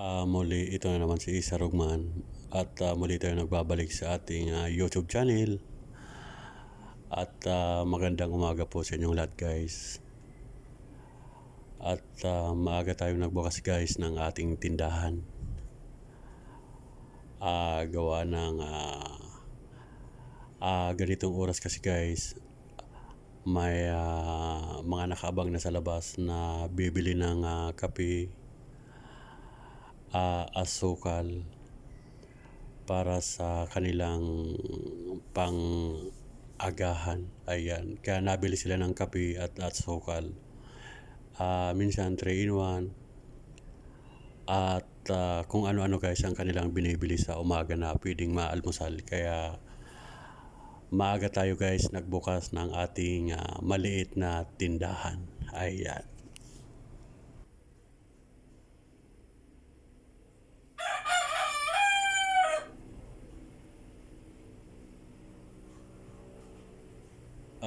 Ah, muli ito na naman si Isa Rugman at ah, muli tayo nagbabalik sa ating ah, YouTube channel. At ah, magandang umaga po sa inyong lahat guys. At ah, maaga tayong nagbukas guys ng ating tindahan. Ah, gawa ng ah, ah, ganitong oras kasi guys may ah, mga nakaabang na sa labas na bibili ng ah, kape ah, asukal para sa kanilang pang agahan. Ayan. Kaya nabili sila ng kape at asukal. Ah, minsan 3 in 1. At ah, kung ano-ano guys ang kanilang binibili sa umaga na pwedeng maalmusal. Kaya maaga tayo guys nagbukas ng ating ah, maliit na tindahan. Ayan.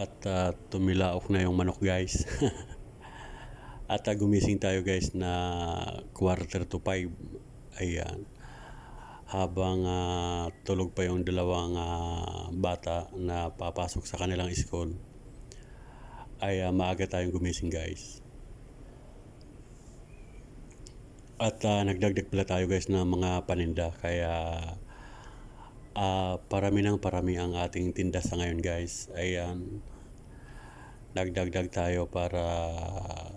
At ah, tumilaok na yung manok guys. At ah, gumising tayo guys na quarter to five. Ayan. Habang ah, tulog pa yung dalawang ah, bata na papasok sa kanilang school. Ay ah, maaga tayong gumising guys. At ah, nagdagdag pala tayo guys ng mga paninda. Kaya ah, parami ng parami ang ating tinda sa ngayon guys. Ayan. Nagdagdag tayo para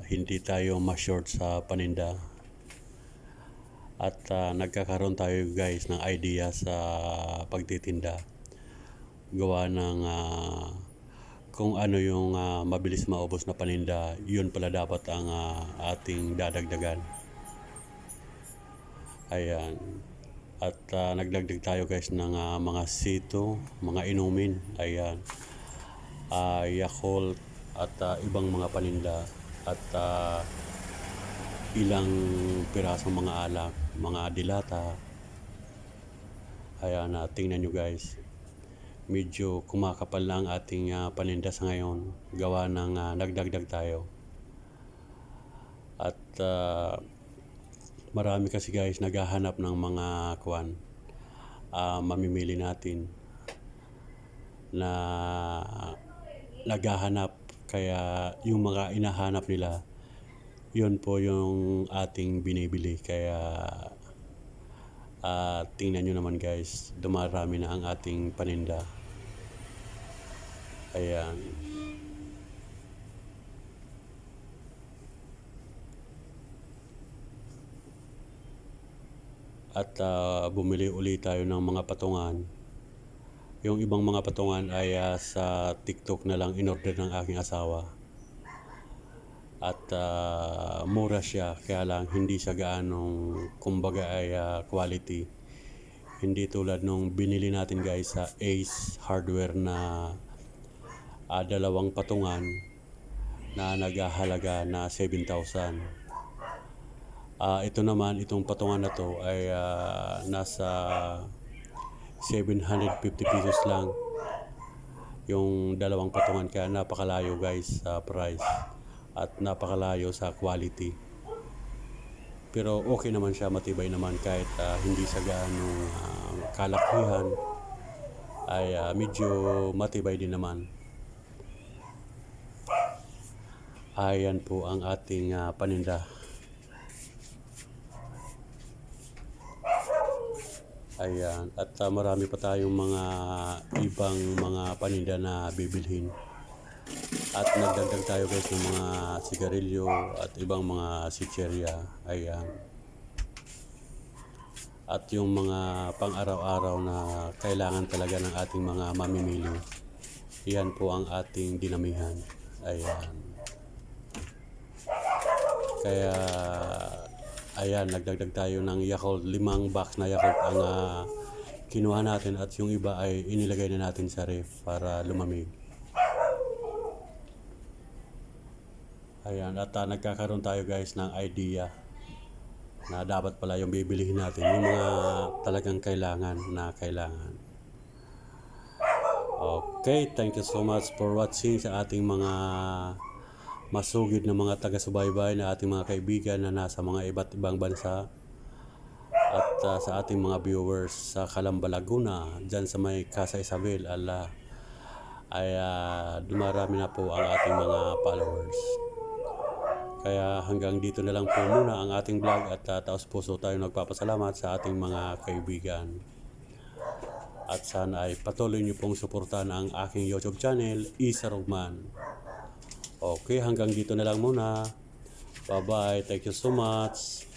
hindi tayo ma-short sa paninda. At ah, nagkakaroon tayo guys ng idea sa pagtitinda. Gawa ng ah, kung ano yung ah, mabilis maubos na paninda, yun pala dapat ang ah, ating dadagdagan. Ayan. At ah, nagdagdag tayo guys ng ah, mga sito, mga inumin. Ayan. Ah, Yakult at ah, ibang mga paninda at ah, ilang pirasong mga alak, mga dilata. Ayan, uh, tingnan nyo guys. Medyo kumakapal na ang ating ah, paninda sa ngayon. Gawa ng ah, nagdagdag tayo. At ah, marami kasi guys naghahanap ng mga kwan. ah, mamimili natin na naghahanap kaya yung mga inahanap nila yun po yung ating binibili. Kaya ah, tingnan nyo naman guys dumarami na ang ating paninda. Ayan. At ah, bumili uli tayo ng mga patungan yung ibang mga patungan ay ah, sa TikTok na lang in-order ng aking asawa. At ah, mura siya kaya lang hindi siya gaanong kumbaga ay ah, quality. Hindi tulad nung binili natin guys sa Ace Hardware na ah, dalawang patungan na naghahalaga na 7,000 Ah, ito naman itong patungan na to ay ah, nasa 750 pesos lang. Yung dalawang patungan kaya napakalayo guys sa price at napakalayo sa quality. Pero okay naman siya matibay naman kahit ah, hindi sa gaano ah, kalakihan ay ah, medyo matibay din naman. Ayan po ang ating ah, paninda Ayan, at ah, marami pa tayong mga ibang mga paninda na bibilhin. At nagdagdag tayo guys ng mga sigarilyo at ibang mga sitserya. Ayan. At yung mga pang-araw-araw na kailangan talaga ng ating mga mamimili. Yan po ang ating dinamihan. Ayan. Kaya ayan, nagdagdag tayo ng Yakult, limang box na Yakult ang ah, kinuha natin at yung iba ay inilagay na natin sa ref para lumamig. Ayan, at ah, nagkakaroon tayo guys ng idea na dapat pala yung bibilihin natin, yung mga talagang kailangan na kailangan. Okay, thank you so much for watching sa ating mga masugid na mga taga-subaybay na ating mga kaibigan na nasa mga iba't ibang bansa. at ah, sa ating mga viewers sa Calamba, Laguna, dyan sa may Casa Isabel, ala, ay ah, dumarami na po ang ating mga followers. Kaya hanggang dito na lang po muna ang ating vlog at uh, taos puso tayo nagpapasalamat sa ating mga kaibigan. At sana ay patuloy niyo pong suportahan ang aking YouTube channel, Isa Rugman. Okay, hanggang dito na lang muna. Bye-bye. Thank you so much.